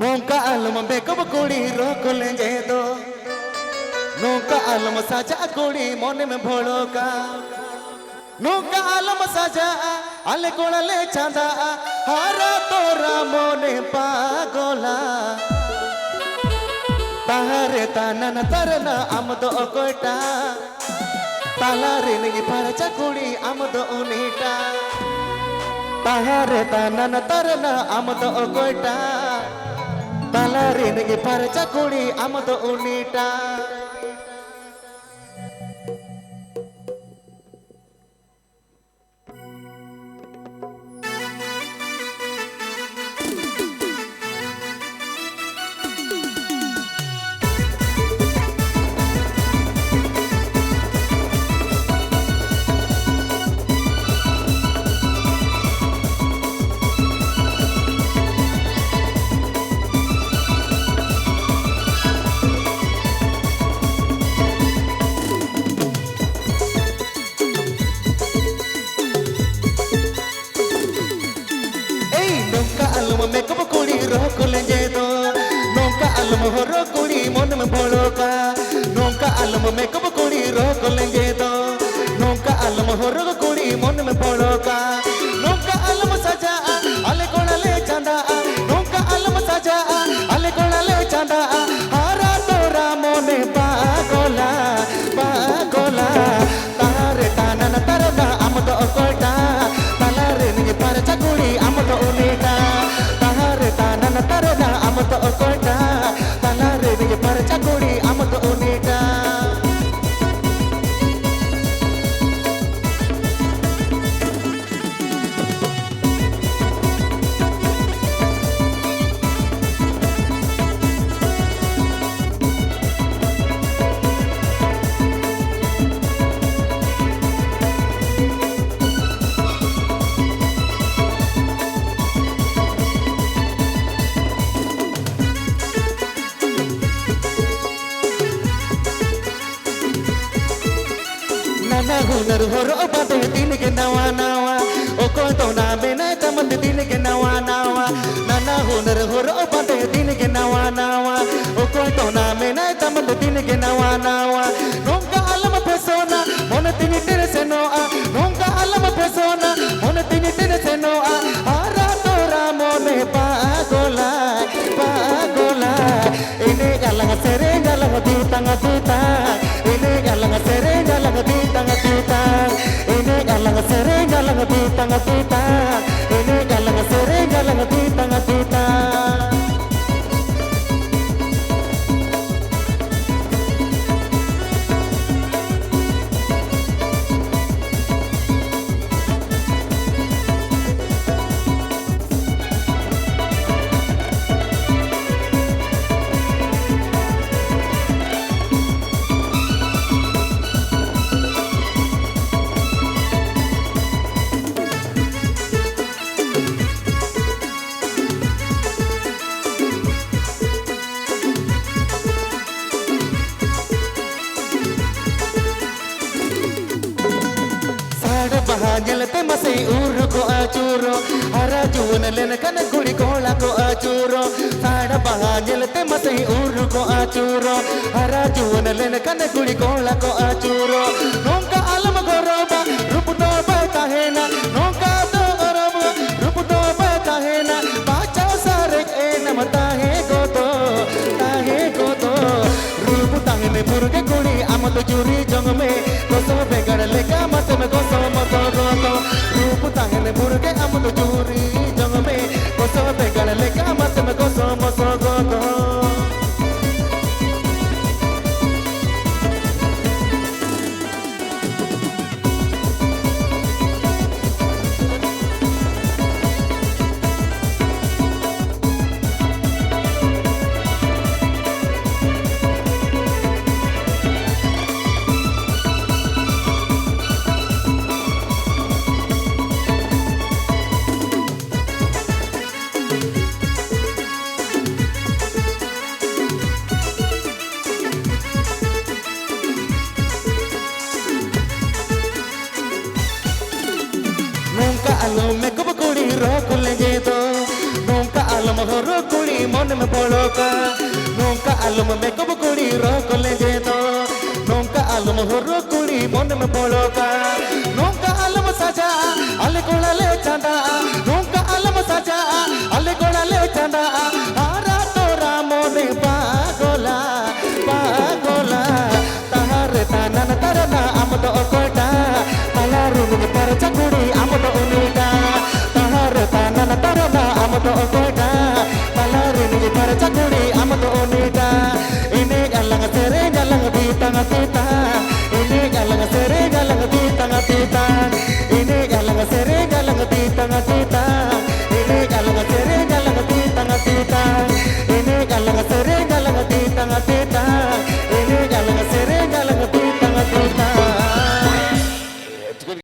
নৌকা আলম বেকব কুড়ি রোক লেঞ্জে নৌকা আলম সাজা কুড়ি মনে মে ভোড়কা নৌকা আলম সাজা আলে কোড়ালে চাঁদা হারা তোরা মনে পাগলা তাহারে তানান তরনা আমদ অকটা তালারে নিগি পারচা কুড়ি আমদ উনিটা তাহারে তানান তরনা আমদ অকটা তালারে নিগি পারচা কুড়ি আমদ কুড়ি, মন মে ভোড়কা নৌকা আলম মেকব কুড়ি রোকলে যেদো নৌকা আলম হর কুড়ি, মন মে ভোড়কা নৌকা আলম সাজা, আলে কোড়ালে চাঁদা। নৌকা আলম সাজা, আলে কোড়ালে চাঁদা। হারা তোরা মনে পাগলা পাগলা। তারে টানা তারা আমদ অকটা তালারে তোর হরো বাদর দিলকে নাওয়া নাওয়া ও কত নামে না তমত দিলকে নাওয়া নাওয়া নানা হুনর হরো বাদর দিলকে নাওয়া নাওয়া ও কত নামে না তমত দিলকে নাওয়া নাওয়া নৌকা আলম ফসোনা মন তিনি ಗೆಲತೆ ಮಸೈ ಊರುಕೋ ಆಚೂರು ಹರಜೂನಲೆನಕನ ಗುಳಿಗೋಳಕೋ ಆಚೂರು ಸಾಡಬಾ ಗೆಲತೆ ಮಸೈ ಊರುಕೋ ಆಚೂರು ಹರಜೂನಲೆನಕನ ಗುಳಿಗೋಳಕೋ ಆಚೂರು ನೋಂಕ ಅಲಮ ಗೊರೋಬ ರೂಪು ನೋಬ ತಾಹೇನ ನೋಂಕ ದೋರಮ ರೂಪು ನೋಬ ತಾಹೇನ ಬಾಚ ಸಾರೆ ಏ ನಮ ತಾಹೇ ಗೋತೋ ತಾಹೇ ಗೋತೋ ರೂಪು ತಾಹೇನೆ ಮುರುಗೆ ಗುಳಿ ಅಮಲು ಜೂ Chama-se, mas gosta, moça, gosta, আলো মেকব কুড়ি রকুলে যেত নৌকা আলম হর কুড়ি মনে মে পড়কা নৌকা আলম মেকব কুড়ি রকুলে যেত নৌকা আলম হর কুড়ি মনে মে পড়কা নৌকা আলম সাজা আলে কোড়ালে চাঁদা নৌকা আলম সাজা আলে কোড়ালে চাঁদা হারা তোরা মনে পাগলা পাগলা তাহার তানান তারা আম তো কটা তালা রুম তার চাকুড়ি